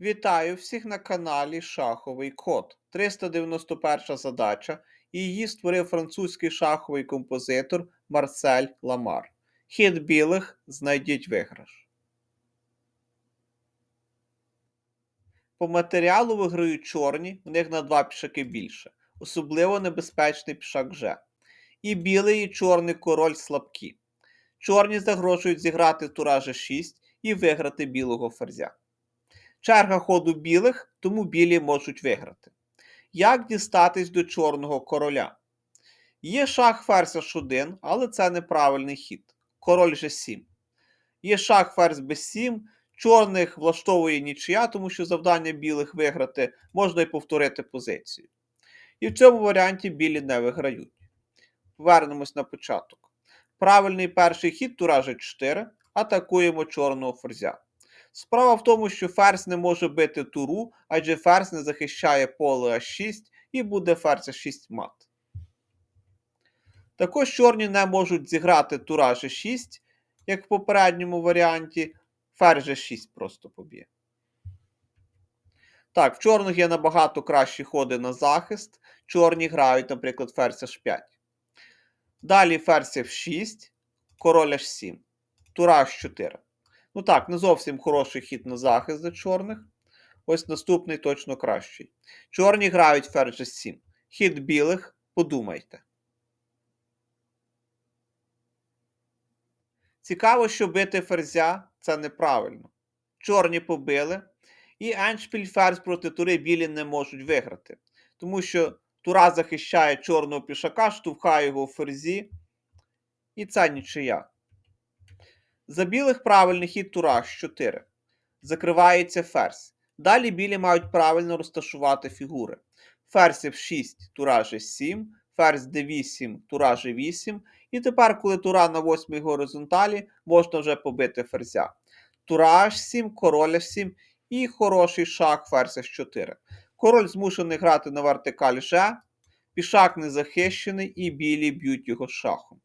Вітаю всіх на каналі Шаховий Код. 391 задача. Її створив французький шаховий композитор Марсель Ламар. Хід білих знайдіть виграш. По матеріалу виграють чорні, в них на два пішаки більше. Особливо небезпечний пішак G. І білий, і чорний король слабкі. Чорні загрожують зіграти тура G6 і виграти білого ферзя. Черга ходу білих, тому білі можуть виграти. Як дістатись до чорного короля? Є шах ферзь H1, але це неправильний хід. Король G7. Є шах ферзь B7. Чорних влаштовує нічия, тому що завдання білих виграти можна і повторити позицію. І в цьому варіанті білі не виграють. Повернемось на початок. Правильний перший хід тура G4. Атакуємо чорного ферзя. Справа в тому, що ферзь не може бити туру, адже ферзь не захищає поле А6 і буде ферзь А6 мат. Також чорні не можуть зіграти тура G6, як в попередньому варіанті. Ферзь G6 просто поб'є. Так, в чорних є набагато кращі ходи на захист. Чорні грають, наприклад, ферзь H5. Далі ферзь F6, король H7, тура H4. Ну так, не зовсім хороший хід на захист для чорних. Ось наступний точно кращий. Чорні грають ферзь G7. Хід білих, подумайте. Цікаво, що бити ферзя це неправильно. Чорні побили. І еншпіль ферзь проти тури білі не можуть виграти. Тому що тура захищає чорного пішака, штовхає його в ферзі. І це нічия. За білих правильний хід тура 4. Закривається ферзь. Далі білі мають правильно розташувати фігури. Ферзь F6, тура G7, ферзь D8, тура G8. І тепер, коли тура на 8 горизонталі, можна вже побити ферзя. Тура H7, король H7 і хороший шах ферзь H4. Король змушений грати на вертикаль G, пішак не захищений і білі б'ють його шахом.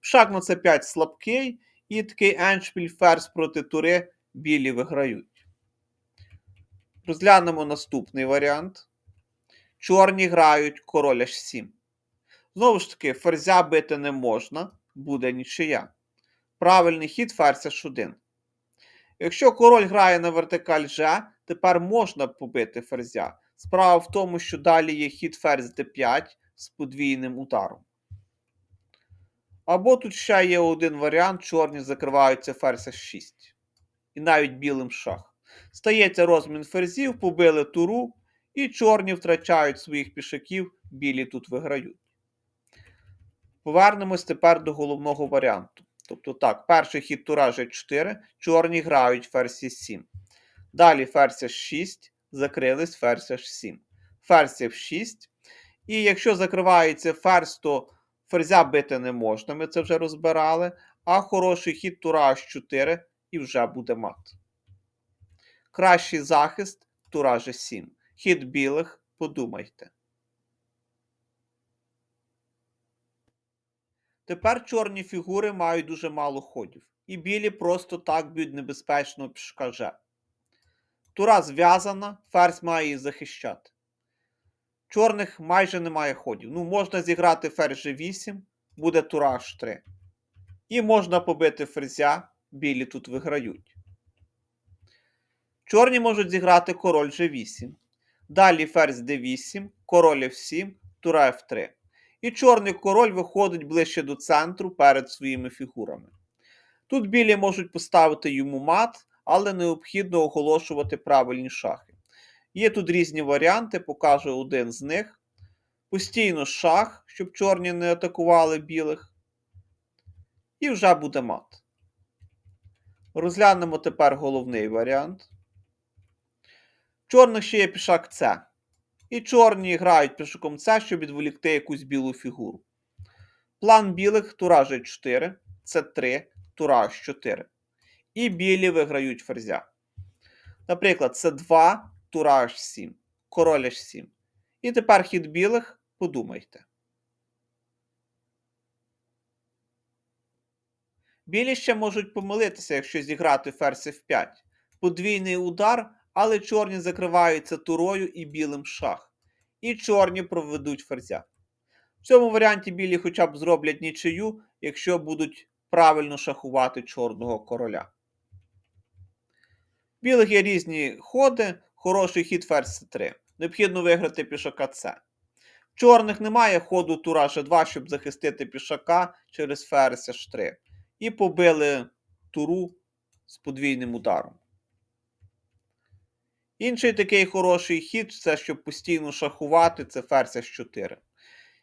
Пішак на c 5 слабкий. І такий еншпіль ферзь проти тури білі виграють. Розглянемо наступний варіант. Чорні грають король H7. Знову ж таки, ферзя бити не можна, буде нічия. Правильний хід ферзь H1. Якщо король грає на вертикаль G, тепер можна побити ферзя. Справа в тому, що далі є хід ферзь d5 з подвійним ударом. Або тут ще є один варіант: чорні закриваються ферзь 6. І навіть білим шах. Стається розмін ферзів, побили туру, і чорні втрачають своїх пішаків, білі тут виграють. Повернемось тепер до головного варіанту. Тобто так, перший хід тура G4, чорні грають ферзь 7. Далі ферзь 6, закрились ферзь H7. Ферзь F6. І якщо закривається ферзь, то Ферзя бити не можна, ми це вже розбирали. А хороший хід тура H4 і вже буде мат. Кращий захист тура G7. Хід білих, подумайте. Тепер чорні фігури мають дуже мало ходів. І білі просто так б'ють небезпечного пішка G. Тура зв'язана, ферзь має її захищати. Чорних майже немає ходів. Ну, можна зіграти ферзь G8, буде тура H3. І можна побити ферзя, білі тут виграють. Чорні можуть зіграти король G8. Далі ферзь D8, король F7, тура F3. І чорний король виходить ближче до центру перед своїми фігурами. Тут білі можуть поставити йому мат, але необхідно оголошувати правильні шахи. Є тут різні варіанти, покажу один з них. Постійно шах, щоб чорні не атакували білих. І вже буде мат. Розглянемо тепер головний варіант. Чорних ще є пішак С. І чорні грають пішаком С, щоб відволікти якусь білу фігуру. План білих тура G4, С3, тура H4. І білі виграють ферзя. Наприклад, С2 тура H7, король H7. І тепер хід білих, подумайте. Білі ще можуть помилитися, якщо зіграти ферзь F5. Подвійний удар, але чорні закриваються турою і білим шах. І чорні проведуть ферзя. В цьому варіанті білі хоча б зроблять нічию, якщо будуть правильно шахувати чорного короля. Білих є різні ходи, хороший хід ферзь c3. Необхідно виграти пішака С. В чорних немає ходу тура G2, щоб захистити пішака через ферзь H3. І побили туру з подвійним ударом. Інший такий хороший хід це щоб постійно шахувати, це ферзь H4.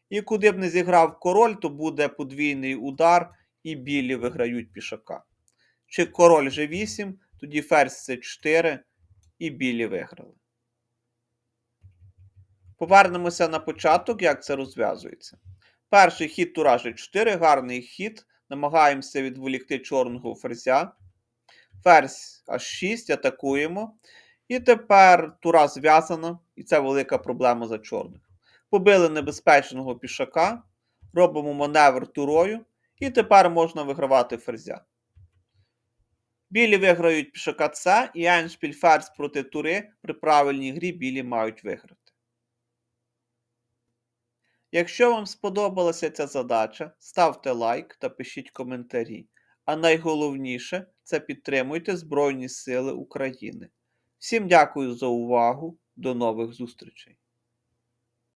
І куди б не зіграв король, то буде подвійний удар, і білі виграють пішака. Чи король G8, тоді ферзь C4 і білі виграли. Повернемося на початок, як це розв'язується. Перший хід тура G4, гарний хід. Намагаємося відволікти чорного ферзя. Ферзь H6, атакуємо. І тепер тура зв'язана, і це велика проблема за чорних. Побили небезпечного пішака, робимо маневр турою, і тепер можна вигравати ферзя. Білі виграють пішака С, і еншпіль ферзь проти тури при правильній грі білі мають виграти. Якщо вам сподобалася ця задача, ставте лайк та пишіть коментарі. А найголовніше це підтримуйте Збройні Сили України. Всім дякую за увагу. До нових зустрічей!